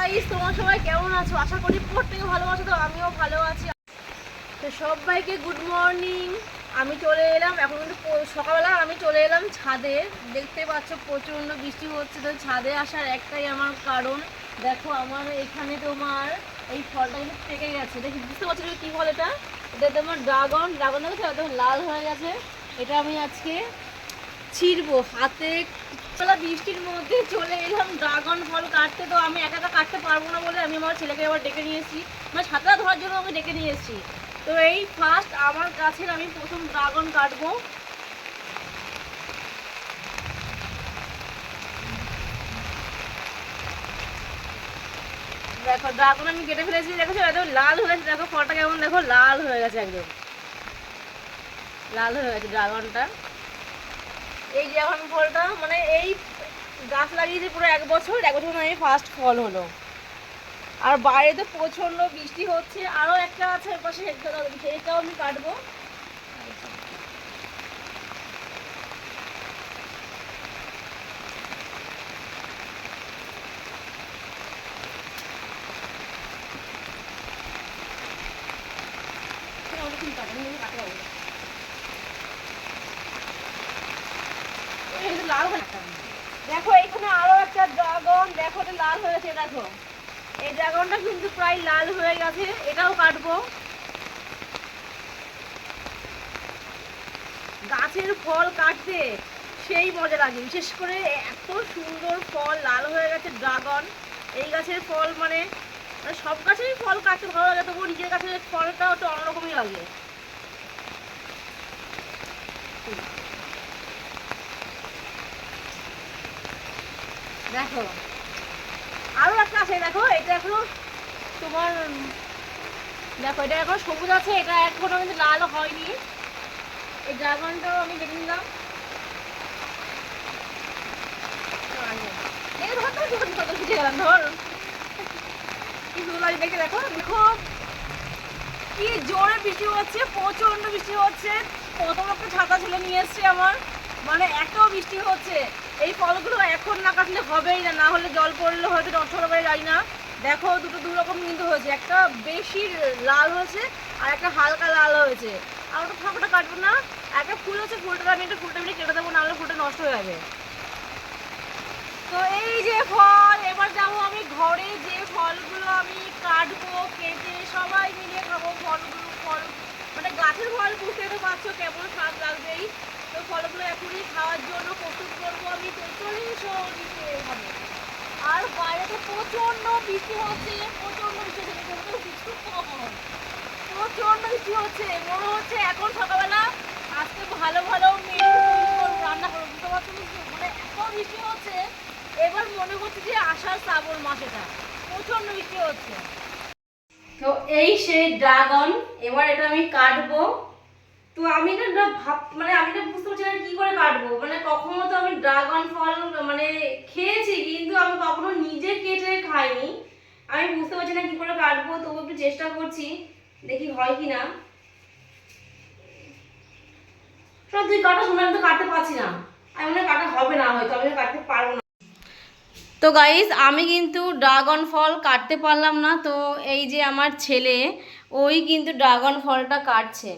Guys তোমার সবাই কেমন আছো? আশা করি প্রত্যেকে ভালো আছো তো আমিও ভালো আছি। তো সবাইকে গুড মর্নিং আমি চলে এলাম, এখন কিন্তু সকালবেলা আমি চলে এলাম ছাদে। দেখতে পাচ্ছ প্রচণ্ড বৃষ্টি হচ্ছে, তো ছাদে আসার একটাই আমার কারণ। দেখো আমার এখানে তোমার এই ফলটা কিন্তু পেকে গেছে। দেখি, বুঝতে পারছ কি ফল এটা? এটা তোমার ড্রাগন ড্রাগন দেখেছ? একদম লাল হয়ে গেছে। এটা আমি আজকে ছিড়বো, হাতে বেলা বৃষ্টির মধ্যে চলে এলাম, ড্রাগন ফল কাটতে। তো আমি একা একা কাটতে পারব না বলে আমি আমার ছেলেকে আবার ডেকে নিয়ে এসেছি। মানে ছাতা ধরার জন্য আমি ডেকে নিয়ে এসেছি। তো এই ফার্স্ট আমার গাছের আমি প্রথম ড্রাগন কাটবো। দেখো, ড্রাগন আমি কেটে ফেলেছি, দেখো একদম লাল হয়ে গেছে। দেখো ফলটা কেমন, দেখো লাল হয়ে গেছে একদম। লাল হয়ে গেছে ড্রাগনটা। এই ড্রাগন ফলটা মানে এই গাছ লাগিয়েছি পুরো এক বছর এক বছর মানে ফার্স্ট ফল হলো। আর বাইরে তো প্রচণ্ড বৃষ্টি হচ্ছে আরও একটা আছে পাশে সেটা- আমি কাটবো অনেকক্ষণ কাটবো, আমি কাটতে পারব না। এই যে দেখো, এখানে আরও একটা ড্রাগন দেখো লাল হয়েছে, দেখো। এই ড্রাগনটা কিন্তু প্রায় লাল হয়ে গেছে। এটাও কাটবো। গাছের ফল কাটতে সেই মজা লাগে। বিশেষ করে এত সুন্দর ফল লাল হয়ে গেছে ড্রাগন এই গাছের ফল মানে মানে সব গাছেরই ফল কাটতে ভালো লাগে, তবুও নিজের গাছের ফলটা একটু অন্যরকমই লাগে। দেখো। আরও একটা আছে, দেখো, এটা এখনও তোমার দেখো, এটা এখন সবুজ আছে, এটা এখনও কিন্তু লাল হয়নি। এই ড্রাগনটাও আমি কেটে নিলাম। ধর কি সুন্দর দেখে, দেখো দেখো। কি জোরে বৃষ্টি হচ্ছে প্রচণ্ড বৃষ্টি হচ্ছে। প্রথম একটা ছাতা ছেলে নিয়ে এসছে আমার। মানে এত বৃষ্টি হচ্ছে। এই ফলগুলো এখন না কাটলে হবেই না না হলে জল পড়লে হয়তো নষ্ট পারে যাই না। দেখো, দুটো দু রকম কিন্তু হয়েছে। একটা বেশি লাল হয়েছে আর একটা হালকা লাল হয়েছে। আর ওটা ফাঁকটা কাটবো না। একটা ফুল হচ্ছে ফুলটা আমি একটা ফুলটা আমি কেটে দেবো, নাহলে ফুলটা নষ্ট হয়ে যাবে। তো এই যে ফল, এবার যাব আমি ঘরে যে ফলগুলো আমি কাটবো, কেটে সবাই মিলে খাব ফলগুলো, ফল মানে গাছের ফল বুঝতে তো পারছ কেমন স্বাদ লাগবেই। তো ফলগুলো এখনই খাওয়ার জন্য প্রস্তুত করব আমি। তো চলে এসো নিচে এখানে। আর বাইরে তো প্রচণ্ড বৃষ্টি হচ্ছে প্রচণ্ড বৃষ্টি হচ্ছে দেখে তো বৃষ্টি কখন প্রচণ্ড বৃষ্টি হচ্ছে, মনে হচ্ছে এখন সকালবেলা আজকে ভালো ভালো মেনু রান্না করব, বুঝতে পারছ মানে এত বৃষ্টি হচ্ছে, এবার মনে হচ্ছে যে আষাঢ় শ্রাবণ মাস এটা। প্রচণ্ড বৃষ্টি হচ্ছে। তো এই সেই ড্রাগন, এবার এটা আমি কাটবো। তো আমি না ভাব মানে আমি না বুঝতে পারছি না কি করে কাটবো। মানে কখনো তো আমি ড্রাগন ফল মানে খেয়েছি, কিন্তু আমি কখনো নিজে কেটে খাইনি। আমি বুঝতে পারছি না কি করে কাটবো, তবু একটু চেষ্টা করছি, দেখি হয় কি না তুই কাটা শুনে আমি তো কাটতে পারছি না। আমি মনে কাটা হবে না হয়তো, আমি কাটতে পারব না। তো গাইস আমি কিন্তু ড্রাগন ফল কাটতে পারলাম না, তো এই যে আমার ছেলে, ওই কিন্তু ড্রাগন ফলটা কাটছে।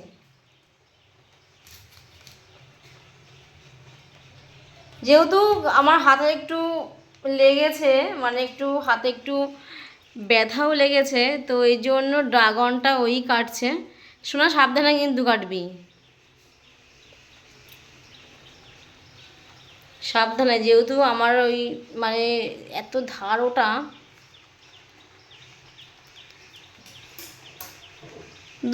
যেহেতু আমার হাতে একটু লেগেছে মানে একটু হাতে একটু ব্যথাও লেগেছে, তো এই জন্য ড্রাগনটা ওই কাটছে। শোনা সাবধানে কিন্তু কাটবি। সাবধানে, যেহেতু আমার ওই মানে এত ধার ওটা।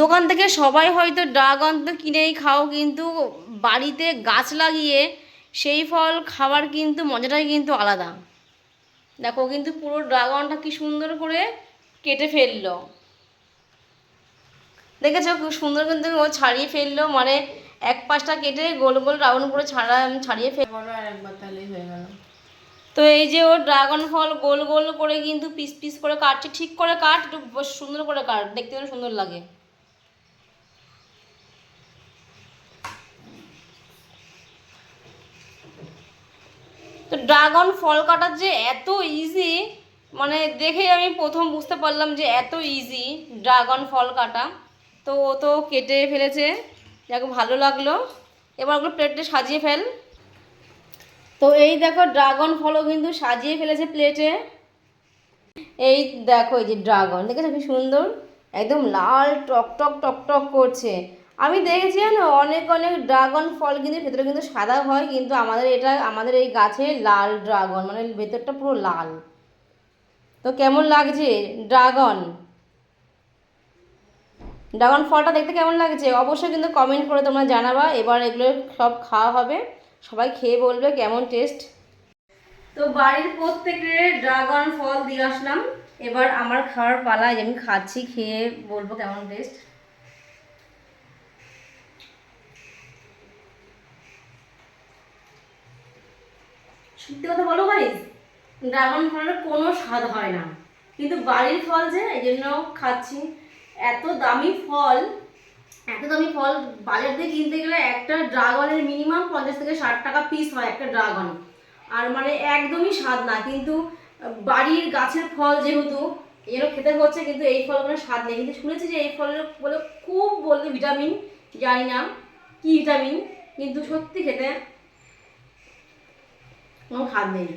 দোকান থেকে সবাই হয়তো ড্রাগন তো কিনেই খাও, কিন্তু বাড়িতে গাছ লাগিয়ে সেই ফল খাওয়ার কিন্তু মজাটাই কিন্তু আলাদা। দেখো কিন্তু পুরো ড্রাগনটা কি সুন্দর করে কেটে ফেলল। দেখেছ খুব সুন্দর কিন্তু ও ছাড়িয়ে ফেলল মানে এক পাশটা কেটে গোল গোল রাউন্ড করে ছাড়া ছাড়িয়ে ফেল বড় আর একবার তাহলেই হয়ে গেল। তো এই যে ও ড্রাগন ফল গোল গোল করে কিন্তু পিস পিস করে কাটছে ঠিক করে কাট একটু সুন্দর করে কাট দেখতে সুন্দর লাগে। ড্রাগন ফল কাটার যে এত ইজি মানে দেখেই আমি প্রথম বুঝতে পারলাম যে এত ইজি ড্রাগন ফল কাটা। তো ও তো কেটে ফেলেছে, যাকে ভালো লাগল। এবার ওগুলো প্লেটে সাজিয়ে ফেল। তো এই দেখো ড্রাগন ফলও কিন্তু সাজিয়ে ফেলেছে প্লেটে এই দেখো এই যে ড্রাগন, দেখেছ কি সুন্দর? একদম লাল টক টক টক টক করছে। আমি দেখেছি জানো, অনেক অনেক ড্রাগন ফল কিন্তু ভেতরে কিন্তু সাদা হয়, কিন্তু আমাদের এটা, আমাদের এই গাছে লাল ড্রাগন মানে ভেতরটা পুরো লাল। তো কেমন লাগছে ড্রাগন ড্রাগন ফলটা দেখতে কেমন লাগছে? অবশ্যই কিন্তু কমেন্ট করে তোমরা জানাবা, এবার এগুলো সব খাওয়া হবে, সবাই খেয়ে বলবে কেমন টেস্ট তো বাড়ির প্রত্যেকে ড্রাগন ফল দিয়ে আসলাম, এবার আমার খাওয়ার পালা আমি খাচ্ছি, খেয়ে বলব কেমন টেস্ট সত্যি কথা বলো গাইজ, ড্রাগন ফলের কোনো স্বাদ হয় না। কিন্তু বাড়ির ফল যে, এই জন্য খাচ্ছি। এত দামি ফল, এত দামি ফল, বাজার থেকে কিনতে গেলে একটা ড্রাগনের মিনিমাম পঞ্চাশ থেকে ষাট টাকা পিস হয় একটা ড্রাগন। আর মানে একদমই স্বাদ না, কিন্তু বাড়ির গাছের ফল যেহেতু এর খেতে হচ্ছে, কিন্তু এই ফলগুলো স্বাদ নেই। কিন্তু শুনেছি যে এই ফলের বলে খুব বলতে ভিটামিন জানি না কি ভিটামিন কিন্তু সত্যি খেতে কোনো স্বাদ নেই